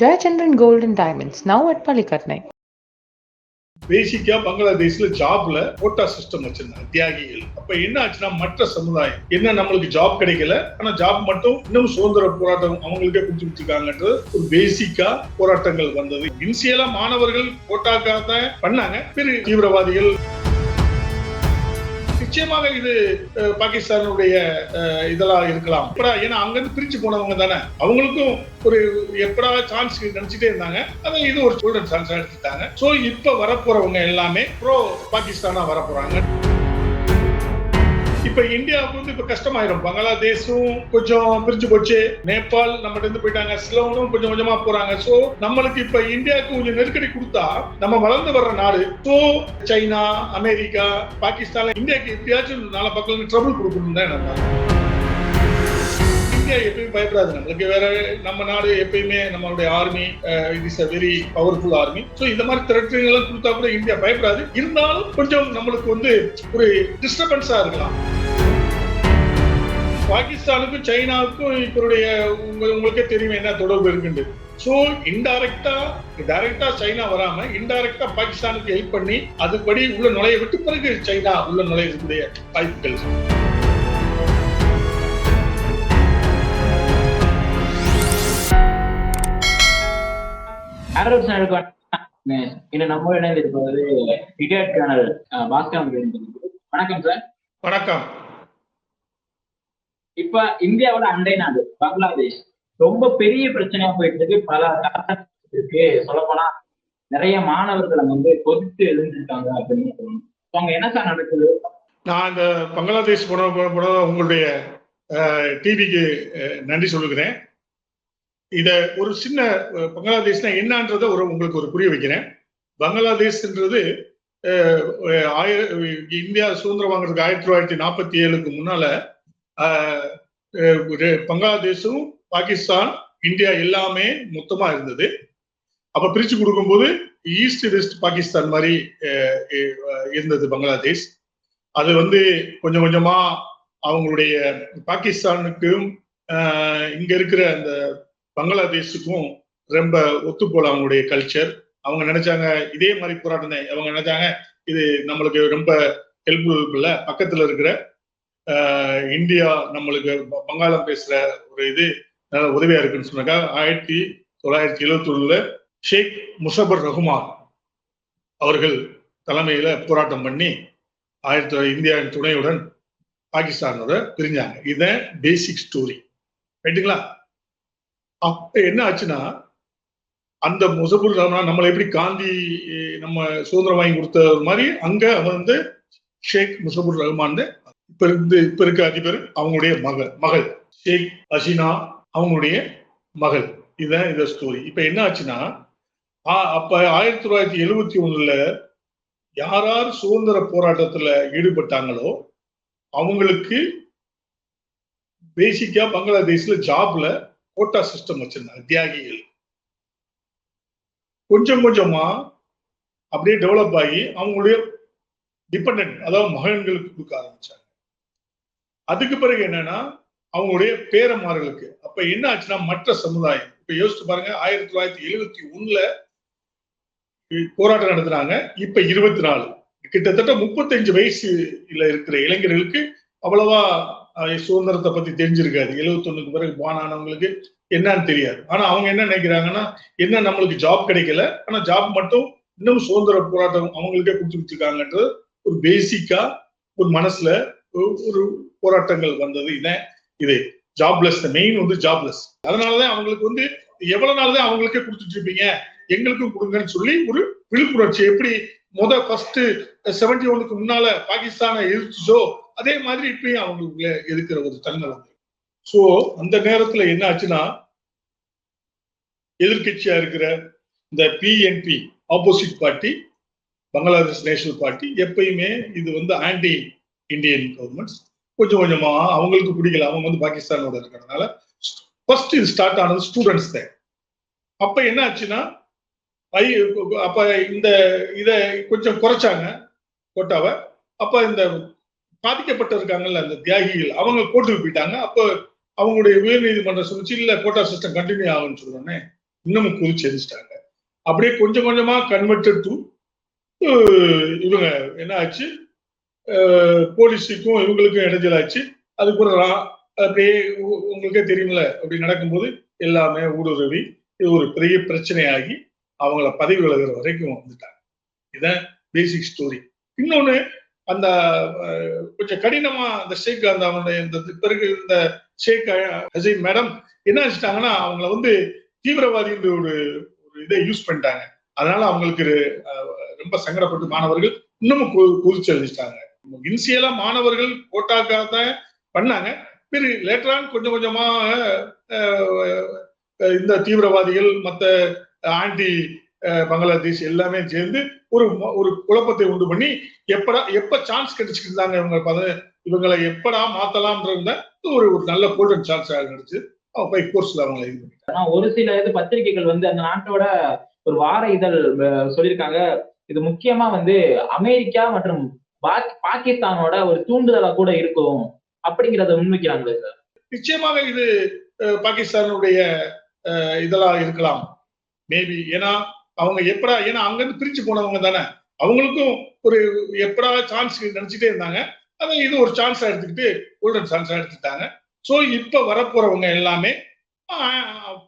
Jayachandran golden and Diamonds, now at Palikatnai. பேசிக்கா பங்களாதேஷ்ல ஜாப்ல கோட்டா சிஸ்டம் வச்சிருந்தாங்க தியாகிகள். அப்ப என்ன ஆச்சுன்னா மற்ற சமுதாயம் என்ன நம்மளுக்கு ஜாப் கிடைக்கல ஆனா ஜாப் மட்டும் இன்னும் சுதந்திர போராட்டம் அவங்களுக்கே கொடுத்து வச்சிருக்காங்கன்றது ஒரு பேசிக்கா போராட்டங்கள் வந்தது. இன்சியலா மாணவர்கள் கோட்டாக்காக தான் பண்ணாங்க பிறகு தீவிரவாதிகள் நிச்சயமாக இது பாகிஸ்தானுடைய இதெல்லாம் இருக்கலாம். ஏன்னா அங்கிருந்து பிரிச்சு போனவங்க தானே. அவங்களுக்கும் ஒரு எப்படா சான்ஸ் நினைச்சிட்டே இருந்தாங்க. அதை இது ஒரு சில்ட்ரன் சான்ஸ் எடுத்துட்டாங்க ஸோ இப்போ வரப்போறவங்க எல்லாமே ப்ரோ பாகிஸ்தானா வரப்போறாங்க. இப்ப இந்தியாவுக்கு வந்து இப்ப கஷ்டமாயிரும். பங்களாதேஷும் கொஞ்சம் பிரிஞ்சு போச்சு. நேபாள் நம்ம இருந்து போயிட்டாங்க. சிலவனும் கொஞ்சம் கொஞ்சமா போறாங்க. சோ நம்மளுக்கு இப்ப இந்தியாவுக்கு கொஞ்சம் நெருக்கடி கொடுத்தா நம்ம வளர்ந்து வர்ற நாடு. சோ சைனா அமெரிக்கா பாகிஸ்தான் இந்தியாவுக்கு எப்படியாச்சும் நாலு பக்கம் ட்ரபிள் கொடுக்கணும் தான் நம்ம இந்தியா எப்பயும் பயப்படாது. நம்மளுக்கு வேற நம்ம நாடு எப்பயுமே நம்மளுடைய army it is a very powerful army so இந்த மாதிரி திரட்டுகள் கொடுத்தா கூட இந்தியா பயப்படாது. இருந்தாலும் கொஞ்சம் நம்மளுக்கு வந்து ஒரு டிஸ்டர்பன்ஸா இருக்கலாம். பாகிஸ்தானுக்கும் சைனாவுக்கும் உங்க உங்களுக்கே தெரியும் என்ன தொடர்பு இருக்குண்டு சோ இன்டைரக்டா டைரக்டா சைனா வராம இன்டைரக்டா பாகிஸ்தானுக்கு ஹெல்ப் பண்ணி அதுபடி உள்ள நுழைய விட்டு பிறகு சைனா உள்ள நுழையக்கூடிய வாய்ப்புகள். வணக்கம் சார் வணக்கம். இப்ப இந்தியாவோட அண்டை நாடு பங்களாதேஷ். ரொம்ப பெரிய பிரச்சனையா போயிட்டு இருக்கு பல காரணத்துக்கு சொல்லப்போனா நிறைய மாணவர்கள் அங்க வந்து கொதித்து எழுந்திருக்காங்க அப்படின்னு சொல்லணும். So, என்ன சார் நடக்குது? நான் அந்த பங்களாதேஷ் போன உங்களுடைய டிவிக்கு நன்றி சொல்லுகிறேன். இத ஒரு சின்ன பங்களாதேஷ்னா என்னன்றத ஒரு உங்களுக்கு ஒரு புரிய வைக்கிறேன். பங்களாதேஷ்ன்றது ஆயிர இந்தியா சுதந்திரம் வாங்குறதுக்கு ஆயிரத்தி தொள்ளாயிரத்தி நாற்பத்தி ஏழுக்கு முன்னால பங்களாதேஷும் பாகிஸ்தான் இந்தியா எல்லாமே மொத்தமா இருந்தது. அப்ப பிரிச்சு கொடுக்கும்போது ஈஸ்ட் வெஸ்ட் பாகிஸ்தான் மாதிரி இருந்தது பங்களாதேஷ். அது வந்து கொஞ்சம் கொஞ்சமா அவங்களுடைய பாகிஸ்தானுக்கும் இங்க இருக்கிற அந்த பங்களாதேஷுக்கும் ரொம்ப ஒத்து போல அவங்களுடைய கல்ச்சர் அவங்க நினைச்சாங்க இதே மாதிரி போராட்டம் தான் அவங்க நினைச்சாங்க இது நம்மளுக்கு ரொம்ப ஹெல்ப்ஃபுல் பக்கத்துல இருக்கிற இந்தியா நம்மளுக்கு பங்காளம் வங்காளம் பேசுற ஒரு இது நல்ல உதவியா இருக்குன்னு சொன்னாக்கா ஆயிரத்தி தொள்ளாயிரத்தி எழுபத்தி ஒண்ணுல ஷேக் முசபர் ரஹ்மான் அவர்கள் தலைமையில போராட்டம் பண்ணி ஆயிரத்தி தொள்ளாயிரத்தி இந்தியாவின் துணையுடன் பாகிஸ்தானோட பிரிஞ்சாங்க. இதுதான் பேசிக் ஸ்டோரி ரைட்டுங்களா அப்ப என்ன ஆச்சுன்னா அந்த முசபுர் ரஹ்மான் நம்மளை எப்படி காந்தி நம்ம சுதந்திரம் வாங்கி கொடுத்த மாதிரி அங்க அவன் வந்து ஷேக் முசபுர் ரஹ்மான் இப்ப இருந்து இப்ப இருக்க அதிபர் அவங்களுடைய மகள் மகள். ஷேக் ஹசீனா அவங்களுடைய மகள். இதுதான் இந்த ஸ்டோரி இப்ப என்ன ஆச்சுன்னா அப்ப ஆயிரத்தி தொள்ளாயிரத்தி எழுவத்தி ஒண்ணுல யார் யார் சுதந்திர போராட்டத்துல ஈடுபட்டாங்களோ அவங்களுக்கு பேசிக்கா பங்களாதேஷ்ல ஜாப்ல கோட்டா சிஸ்டம் வச்சிருந்தாங்க தியாகிகள். கொஞ்சம் கொஞ்சமா அப்படியே டெவலப் ஆகி அவங்களுடைய டிபெண்ட் அதாவது மகன்களுக்கு கொடுக்க ஆரம்பிச்சாங்க. அதுக்கு பிறகு என்னன்னா அவங்களுடைய பேரமார்களுக்கு அப்ப என்ன ஆச்சுன்னா மற்ற சமுதாயம். இப்ப யோசிச்சு பாருங்க ஆயிரத்தி தொள்ளாயிரத்தி எழுவத்தி ஒண்ணுல போராட்டம் நடத்துனாங்க. இப்ப இருபத்தி நாலு. கிட்டத்தட்ட முப்பத்தஞ்சு வயசுல இருக்கிற இளைஞர்களுக்கு அவ்வளவா சுதந்திரத்தை பத்தி தெரிஞ்சிருக்காது. எழுபத்தொன்னுக்கு பிறகு பானானவங்களுக்கு என்னன்னு தெரியாது. ஆனா அவங்க என்ன நினைக்கிறாங்கன்னா என்ன நம்மளுக்கு ஜாப் கிடைக்கல? ஆனா ஜாப் மட்டும் இன்னும் சுதந்திர போராட்டம் அவங்களுக்கே கொடுத்து வச்சிருக்காங்கன்றது ஒரு பேசிக்கா ஒரு மனசுல ஒரு- ஒரு போராட்டங்கள் வந்தது இதான் இது ஜாப்லெஸ் மெயின் வந்து ஜாப்லெஸ் அதனாலதான் அவங்களுக்கு வந்து எவ்வளவு நாள் தான் அவங்களுக்கே கொடுத்துட்டு இருப்பீங்க? எங்களுக்கும் கொடுங்கன்னு சொல்லி ஒரு விழிப்புணர்ச்சி. எப்படி முத ஃபர்ஸ்ட் செவன்டி ஒனுக்கு முன்னால பாகிஸ்தானை எதிர்த்துச்சோ அதே மாதிரி இப்பயும் அவங்களுக்குள்ள எதிர்க்கிற ஒரு தன்மை வந்து. சோ அந்த நேரத்துல என்ன ஆச்சுன்னா எதிர்க்கட்சியா இருக்கிற இந்த BNP opposite party Bangladesh national party எப்பயுமே இது வந்து ஆன்டி இந்தியன் கவர்மெண்ட்ஸ் கொஞ்சம் கொஞ்சமா அவங்களுக்கு பிடிக்கல. அவங்க வந்து பாகிஸ்தானோட இருக்கிறதுனால ஃபர்ஸ்ட் இது ஸ்டார்ட் ஆனது ஸ்டூடெண்ட்ஸ் தான். அப்ப என்ன ஆச்சுன்னா ஐ அப்ப இந்த இதை கொஞ்சம் குறைச்சாங்க கோட்டாவை. அப்ப இந்த பாதிக்கப்பட்டு இருக்காங்கல்ல அந்த தியாகிகள் அவங்க கோர்ட்டுக்கு போயிட்டாங்க. அப்ப அவங்களுடைய உயர் நீதிமன்றம் சொல்லிச்சு இல்ல கோட்டா சிஸ்டம் கண்டினியூ ஆகும்னு சொல்றோன்னே இன்னமும் குதிச்சு எரிச்சிட்டாங்க அப்படியே கொஞ்சம் கொஞ்சமா கன்வெர்டட் டு இவங்க என்ன ஆச்சு? போலீஸுக்கும் இவங்களுக்கும் இடைஞ்சலாச்சு அதுக்கப்புறம் அப்படியே உங்களுக்கே தெரியுமில்ல அப்படி நடக்கும்போது எல்லாமே ஊடுருவி இது ஒரு பெரிய பிரச்சனையாகி அவங்கள பதவி விலகிற வரைக்கும் வந்துட்டாங்க. இதான் பேசிக் ஸ்டோரி இன்னொன்னு அந்த கொஞ்சம் கடினமா அந்த ஷேக் அந்த அவனுடைய இந்த பிறகு இந்த ஷேக் ஹசீம் மேடம் என்ன வச்சுட்டாங்கன்னா அவங்கள வந்து தீவிரவாதின்ற ஒரு ஒரு இதை யூஸ் பண்ணிட்டாங்க. அதனால அவங்களுக்கு ரொம்ப சங்கடப்பட்டு மாணவர்கள் இன்னமும் கு- குதிச்சு இனிஷியலா மாணவர்கள் கோட்டாக்காக தான் பண்ணாங்க. பிறகு லேட்டரான் கொஞ்சம் கொஞ்சமா இந்த தீவிரவாதிகள் மத்த ஆன்டி பங்களாதேஷ் எல்லாமே சேர்ந்து ஒரு ஒரு குழப்பத்தை உண்டு பண்ணி எப்படா எப்ப சான்ஸ் கிடைச்சிட்டு இருந்தாங்க இவங்க இவங்களை எப்படா மாத்தலாம்ன்ற ஒரு ஒரு நல்ல கோல்டன் சான்ஸ் கிடைச்சு அவங்க போய் கோர்ஸ்ல அவங்களை இது பண்ணி ஒரு சில இது பத்திரிகைகள் வந்து அந்த நாட்டோட ஒரு வார இதழ் சொல்லியிருக்காங்க. இது முக்கியமா வந்து அமெரிக்கா மற்றும் பாகிஸ்தானோட ஒரு தூண்டுதலா கூட இருக்கும் அப்படிங்கறத முன்வைக்கிறாங்களே சார். நிச்சயமாக இது பாகிஸ்தானுடைய இதெல்லாம் இருக்கலாம். மேபி ஏன்னா அவங்க எப்படா ஏன்னா அங்கிருந்து பிரிச்சு போனவங்க தானே. அவங்களுக்கும் ஒரு எப்படா சான்ஸ் நினைச்சிட்டே இருந்தாங்க. அதை இது ஒரு சான்ஸா எடுத்துக்கிட்டு கோல்டன் சான்ஸா எடுத்துட்டாங்க ஸோ இப்ப வரப்போறவங்க எல்லாமே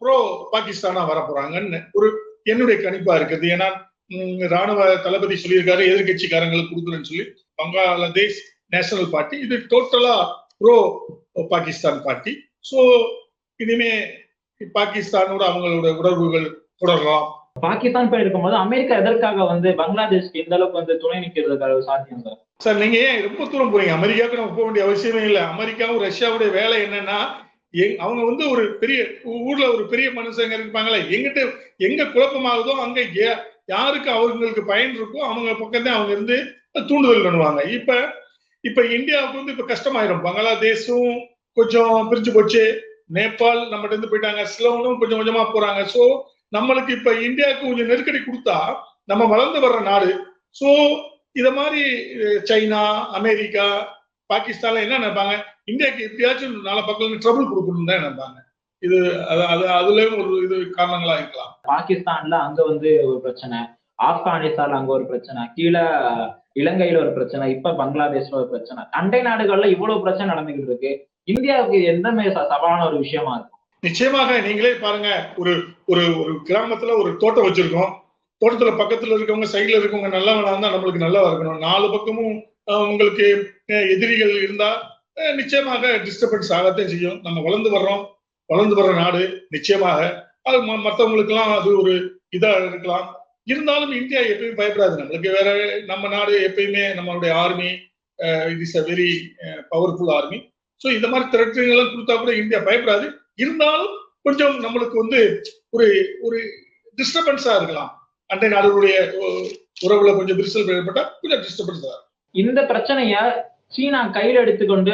ப்ரோ பாகிஸ்தானா வரப்போறாங்கன்னு ஒரு என்னுடைய கணிப்பா இருக்குது. ஏன்னா ராணுவ தளபதி சொல்லியிருக்காரு எதிர்கட்சிக்காரங்களுக்கு கொடுக்குறேன்னு சொல்லி. பங்களாதேஷ் நேஷனல் பார்ட்டி இது டோட்டலா ப்ரோ பாகிஸ்தான் பார்ட்டி. ஸோ இனிமே பாகிஸ்தானோட அவங்களோட உறவுகள் தொடரலாம். பாகிஸ்தான் போய் இருக்கும்போது அமெரிக்கா எதற்காக வந்து பங்களாதேஷ்க்கு இந்த அளவுக்கு வந்து துணை நிக்கிறதுக்காக சாத்தியம் சார்? சார் நீங்க ஏன் ரொம்ப தூரம் போறீங்க? அமெரிக்காவுக்கு நம்ம போக வேண்டிய அவசியமே இல்லை. அமெரிக்காவும் ரஷ்யாவுடைய வேலை என்னன்னா அவங்க வந்து ஒரு பெரிய ஊர்ல ஒரு பெரிய மனுஷங்க இருப்பாங்களே எங்கிட்ட எங்க குழப்பமாகுதோ அங்க யாருக்கு அவங்களுக்கு பயன் இருக்கோ அவங்க பக்கத்தே அவங்க இருந்து தூண்டுதல் பண்ணுவாங்க. இப்ப இப்ப இந்தியாவுக்கு வந்து இப்ப கஷ்டமாயிரும். பங்களாதேஷும் கொஞ்சம் பிரிஞ்சு போச்சு. நேபாள் நம்மகிட்ட இருந்து போயிட்டாங்க. சிலவனும் கொஞ்சம் கொஞ்சமா போறாங்க. சோ நம்மளுக்கு இப்ப இந்தியாவுக்கு கொஞ்சம் நெருக்கடி கொடுத்தா நம்ம வளர்ந்து வர்ற நாடு. சோ இத மாதிரி சைனா அமெரிக்கா பாகிஸ்தான்ல என்ன நினைப்பாங்க? இந்தியாவுக்கு எப்படியாச்சும் நாலு பக்கம் ட்ரபுள் கொடுக்கணும் தான் நினைப்பாங்க. இது அது அது அதுலயும் ஒரு இது காரணங்களா இருக்கலாம். பாகிஸ்தான்ல அங்க வந்து ஒரு பிரச்சனை ஆப்கானிஸ்தான்ல அங்க ஒரு பிரச்சனை கீழே இலங்கையில ஒரு பிரச்சனை இப்ப பங்களாதேஷ்ல ஒரு பிரச்சனை. அண்டை நாடுகள்ல இவ்வளவு பிரச்சனை நடந்துகிட்டு இருக்கு. இந்தியாவுக்கு இது எந்த மாதிரி சவாலான ஒரு விஷயமா இருக்கும்? நிச்சயமாக நீங்களே பாருங்க ஒரு ஒரு ஒரு கிராமத்துல ஒரு தோட்டம் வச்சிருக்கோம். தோட்டத்துல பக்கத்துல இருக்கவங்க சைடுல இருக்கவங்க நல்லவனா இருந்தா நம்மளுக்கு நல்லா இருக்கணும். நாலு பக்கமும் உங்களுக்கு எதிரிகள் இருந்தா நிச்சயமாக டிஸ்டர்பன்ஸ் ஆகத்தான் செய்யும். நம்ம வளர்ந்து வர்றோம். வளர்ந்து வர்ற நாடு நிச்சயமாக. அது ம- அது ஒரு இதா இருக்கலாம். இருந்தாலும் இந்தியா எப்பயும் பயப்படாது. நம்மளுக்கு வேற நம்ம நாடு எப்பயுமே நம்மளுடைய army it is a very powerful army so இந்த மாதிரி திரட்டுகள் கொடுத்தா கூட இந்தியா பயப்படாது. இருந்தாலும் கொஞ்சம் நம்மளுக்கு வந்து ஒரு ஒரு டிஸ்டர்பன்ஸா இருக்கலாம். அண்டை நாடுகளுடைய உறவுல கொஞ்சம் விரிசல் ஏற்பட்டா கொஞ்சம் டிஸ்டர்பன்ஸா இந்த பிரச்சனைய சீனா கையில எடுத்துக்கொண்டு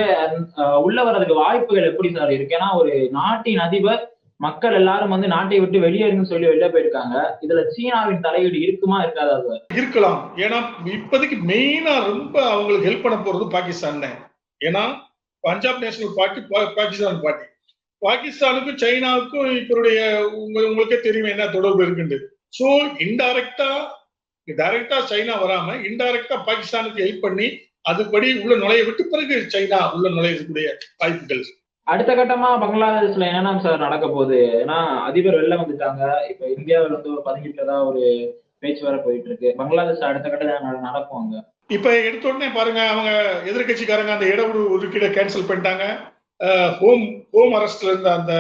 அஹ், உள்ள வர்றதுக்கு வாய்ப்புகள் எப்படி சார் இருக்கு? ஏன்னா ஒரு நாட்டின் அதிபர் மக்கள் எல்லாரும் வந்து நாட்டை விட்டு வெளியேறுன்னு சொல்லி வெளியே போயிருக்காங்க. இதுல சீனாவின் தலையீடு இருக்குமா இருக்காதா சார்? இருக்கலாம். ஏன்னா இப்போதைக்கு மெயினா ரொம்ப அவங்களுக்கு ஹெல்ப் பண்ண போறது பாகிஸ்தான் தான். ஏன்னா பஞ்சாப் நேஷனல் பார்ட்டி பா- பாகிஸ்தான் பார்ட்டி பாகிஸ்தானுக்கும் சைனாவுக்கும் இவருடைய உங்க உங்களுக்கே தெரியும் என்ன தொடர்பு இருக்குண்டு ஸோ இன்டைரக்டா டைரக்டா சைனா வராம இன்டைரக்டா பாகிஸ்தானுக்கு ஹெல்ப் பண்ணி அதுபடி உள்ள நுழைய விட்டு பிறகு சைனா உள்ள நுழையக்கூடிய வாய்ப்புகள். அடுத்த கட்டமா பங்களாதேஷ்ல என்னன்னா சார் நடக்க போகுது? ஏன்னா அதிபர் வெளில வந்துட்டாங்க. இப்ப இந்தியாவில் வந்து ஒரு பதுங்கிட்டதா ஒரு பேச்சு வேற போயிட்டு இருக்கு பங்களாதேஷ் அடுத்த கட்டம் நடக்கும் அங்க. இப்ப எடுத்த உடனே பாருங்க அவங்க எதிர்க்கட்சிக்காரங்க அந்த இட ஒதுக்கீடை கேன்சல் பண்ணிட்டாங்க. ஹோம் ஹோம் அரெஸ்ட்ல இருந்த அந்த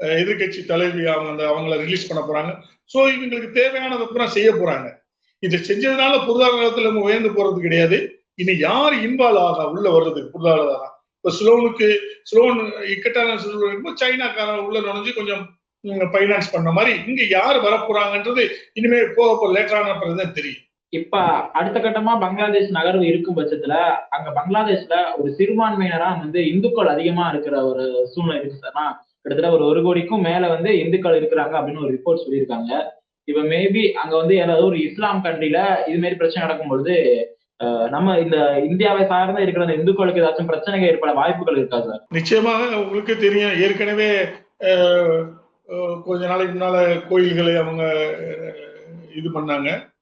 அஹ், எதிர்க்கட்சி தலைவி அவங்க அந்த அவங்கள ரிலீஸ் பண்ண போறாங்க. சோ இவங்களுக்கு தேவையானதை பூரா செய்ய போறாங்க. இது செஞ்சதுனால பொருளாதாரத்துல உயர்ந்து போறது கிடையாது. இனி யார் இன்வால்வ் ஆகா உள்ள வர்றதுக்கு பொருளாதாரம் இப்ப ஸ்லோனுக்கு ஸ்லோன் இக்கட்டான சூழ்நிலை சைனாக்காரன் உள்ள நுழைஞ்சு கொஞ்சம் பைனான்ஸ் பண்ண மாதிரி இங்க யார் வரப்போறாங்கன்றது இனிமே போக போக லேட்டரான பிறகுதான் தெரியும். இப்ப அடுத்த கட்டமா பங்களாதேஷ் நகர்வு இருக்கும் பட்சத்துல அங்க பங்களாதேஷ்ல ஒரு சிறுபான்மையினரா வந்து இந்துக்கள் அதிகமா இருக்கிற ஒரு சூழ்நிலை இருக்கு சார்னா கிட்டத்தட்ட ஒரு ஒரு கோடிக்கும் மேல வந்து இந்துக்கள் இருக்கிறாங்க அப்படின்னு ஒரு ரிப்போர்ட் சொல்லியிருக்காங்க. இப்ப மேபி அங்க வந்து ஏதாவது ஒரு இஸ்லாம் கண்ட்ரில இது மாதிரி பிரச்சனை நடக்கும்பொழுது பொழுது நம்ம இந்த இந்தியாவை சார்ந்த இருக்கிற அந்த இந்துக்களுக்கு ஏதாச்சும் பிரச்சனைகள் ஏற்பட வாய்ப்புகள் இருக்கா சார்? நிச்சயமாக உங்களுக்கு தெரியும். ஏற்கனவே கொஞ்ச நாளைக்கு முன்னால கோயில்களை அவங்க இது பண்ணாங்க.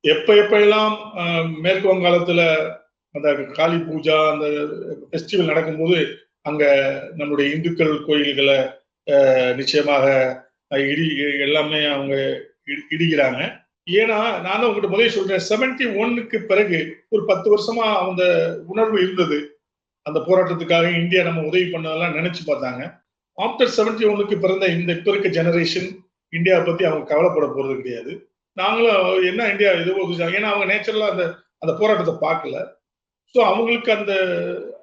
எப்ப எப்ப எல்லாம் மேற்கு வங்காளத்துல அந்த காளி பூஜா அந்த ஃபெஸ்டிவல் நடக்கும்போது அங்க நம்முடைய இந்துக்கள் கோயில்களை நிச்சயமாக இடி எல்லாமே அவங்க இடி- இடிக்கிறாங்க. ஏன்னா நான் தான் உங்ககிட்ட முதல்ல சொல்றேன் செவன்டி ஒன்னுக்கு பிறகு ஒரு பத்து வருஷமா அந்த உணர்வு இருந்தது. அந்த போராட்டத்துக்காக இந்தியா நம்ம உதவி பண்ணதெல்லாம் நினைச்சு பார்த்தாங்க. ஆஃப்டர் செவன்டி ஒன்னுக்கு பிறந்த இந்த இப்ப இருக்க ஜெனரேஷன் இந்தியாவை பத்தி அவங்க கவலைப்பட போறது கிடையாது. நாங்களும் என்ன இந்தியா இது ஒதுச்சாங்க ஏன்னா அவங்க நேச்சுரலா அந்த அந்த போராட்டத்தை பார்க்கல. ஸோ அவங்களுக்கு அந்த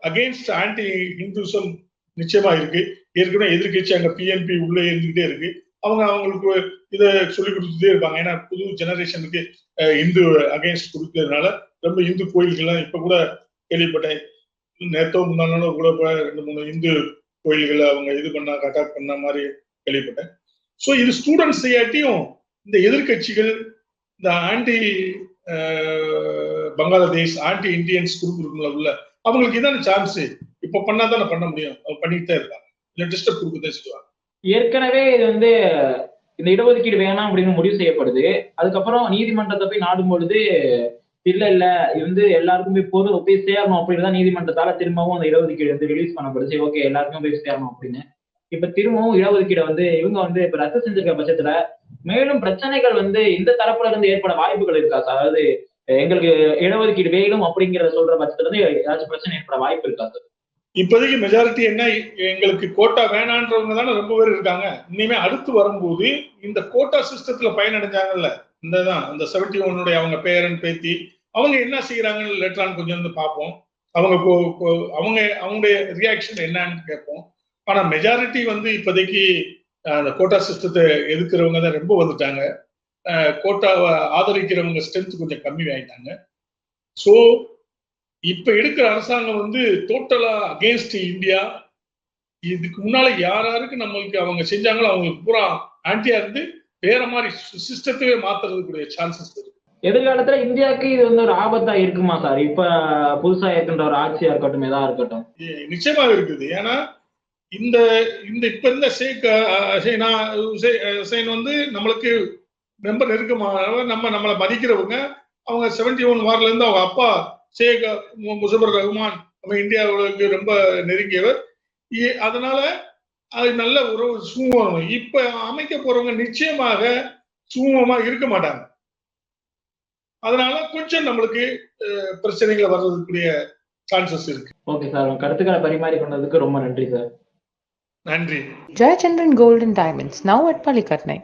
அகெயின்ஸ்ட் ஆன்டி ஹிந்துசம் நிச்சயமா இருக்கு. ஏற்கனவே எதிர்கட்சி அங்க பிஎன்பி உள்ளே இருந்துகிட்டே இருக்கு. அவங்க அவங்களுக்கு இதை சொல்லி கொடுத்துட்டே இருப்பாங்க. ஏன்னா புது ஜெனரேஷனுக்கு இந்து அகைன்ஸ்ட் கொடுக்கறதுனால ரொம்ப இந்து கோயில்கள்லாம் இப்ப கூட கேள்விப்பட்டேன். நேத்தோ முன்னாலும் கூட ரெண்டு மூணு இந்து கோயில்களை அவங்க இது பண்ணா அட்டாக் பண்ண மாதிரி கேள்விப்பட்டேன். ஸோ இது ஸ்டூடெண்ட்ஸ் ஐயாட்டியும் இந்த எதிர்க்கட்சிகள் இந்த anti Bangladesh anti Indians group இருக்குல்ல உள்ள அவங்களுக்கு இதான சான்ஸ் இப்ப பண்ணாதானே பண்ண முடியும். அவங்க பண்ணிட்டு தான் இருக்காங்க இல்லை டிஸ்டர்ப் கொடுக்கதான் செய்வாங்க ஏற்கனவே இது வந்து இந்த இடஒதுக்கீடு வேணாம் அப்படின்னு முடிவு செய்யப்படுது. அதுக்கப்புறம் நீதிமன்றத்தை போய் நாடும் பொழுது இல்ல இல்ல இது வந்து எல்லாருக்குமே போதும் போய் சேரணும் அப்படின்னு தான் நீதிமன்றத்தால திரும்பவும் அந்த இடஒதுக்கீடு வந்து ரிலீஸ் பண்ணப்படுச்சு ஓகே எல்லாருக்கும் போய் சேரணும் அப்படின்னு. இப்ப திரும்பவும் இடஒதுக்கீடை வந்து இவங்க வந்து இப்ப ரத்து செஞ்சிருக்க பட்சத்துல மேலும் பிரச்சனைகள் வந்து இந்த தரப்புல இருந்து ஏற்பட வாய்ப்புகள் இருக்கா சார் அதாவது எங்களுக்கு இடஒதுக்கீடு வேணும் அப்படிங்கிறத சொல்ற பட்சத்துல இருந்து ஏதாச்சும் பிரச்சனை ஏற்பட வாய்ப்பு இருக்கா சார் இப்போதைக்கு மெஜாரிட்டி என்ன எங்களுக்கு கோட்டா வேணான்றவங்க தானே ரொம்ப பேர் இருக்காங்க. இனிமே அடுத்து வரும்போது இந்த கோட்டா சிஸ்டத்துல பயனடைஞ்சாங்கல்ல இந்த தான் இந்த செவன்டி ஒன்னுடைய அவங்க பேரன் பேத்தி அவங்க என்ன செய்யறாங்கன்னு லெட்டரான் கொஞ்சம் வந்து பார்ப்போம். அவங்க கோ- கோ- அவங்க அவங்களுடைய ரியாக்ஷன் என்னன்னு கேட்போம். ஆனா மெஜாரிட்டி வந்து இப்போதைக்கு அந்த கோட்டா சிஸ்டத்தை எதிர்க்கிறவங்க தான் ரொம்ப வந்துட்டாங்க. கோட்டாவை ஆதரிக்கிறவங்க ஸ்ட்ரென்த் கொஞ்சம் கம்மி ஆயிட்டாங்க. ஸோ இப்ப எடுக்கிற அரசாங்கம் வந்து டோட்டலா அகேன்ஸ்ட் இந்தியா. இதுக்கு முன்னால யார் யாருக்கு நம்மளுக்கு அவங்க செஞ்சாங்களோ அவங்களுக்கு பூரா ஆன்டியா இருந்து வேற மாதிரி சிஸ்டத்தையே மாத்துறதுக்குரிய சான்சஸ் இருக்கு. எதிர்காலத்துல இந்தியாவுக்கு இது வந்து ஒரு ஆபத்தா இருக்குமா சார் இப்ப புதுசா இருக்கின்ற ஒரு ஆட்சியா இருக்கட்டும் எதா இருக்கட்டும். நிச்சயமாக இருக்குது. ஏன்னா இந்த இந்த இப்ப இருந்த ஷேக் ஹசீனா ஹுசே- ஹுசைன் வந்து நம்மளுக்கு ரொம்ப நெருக்கமானவர். நம்ம நம்மளை மதிக்கிறவங்க. அவங்க செவன்டி ஒன் வார்ல இருந்து அவங்க அப்பா ஷேக் முசபர் ரஹ்மான் நம்ம இந்தியாவுக்கு ரொம்ப நெருங்கியவர். இ- அதனால அது நல்ல உறவு சுமூகம். இப்ப அமைக்க போறவங்க நிச்சயமாக சுமூகமா இருக்க மாட்டாங்க. அதனால கொஞ்சம் நம்மளுக்கு பிரச்சனைகள் வர்றதுக்குரிய சான்சஸ் இருக்கு. ஓகே சார் கருத்துக்களை பரிமாறி கொண்டதுக்கு ரொம்ப நன்றி சார் நன்றி. Gold and Diamonds, now at Palikatnai.